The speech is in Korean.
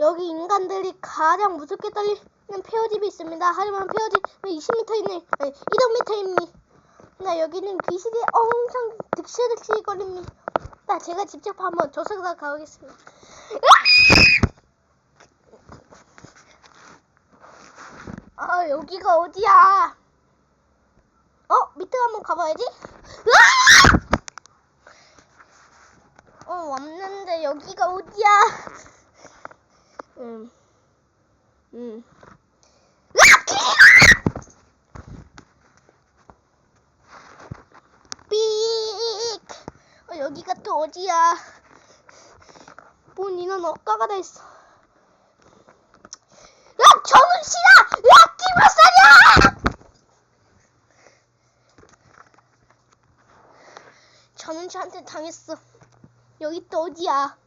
여기 인간들이 가장 무섭게 떨리는 페어집이 있습니다. 하지만 페어집은 20m 이내, 아니 200m입니다. 여기는 귀신이 엄청 득실득실 거립니다. 제가 직접 한번 조사가 가보겠습니다. 아 여기가 어디야? 어 밑에 한번 가봐야지. 어 왔는데 여기가 어디야? 음, 음. 삑! 어, 여기가 또 어디야? 뭔 이런 억가가 다 있어. 야, 정은씨야! 야, 끼마살이야! 정은씨한테 당했어. 여기 또 어디야?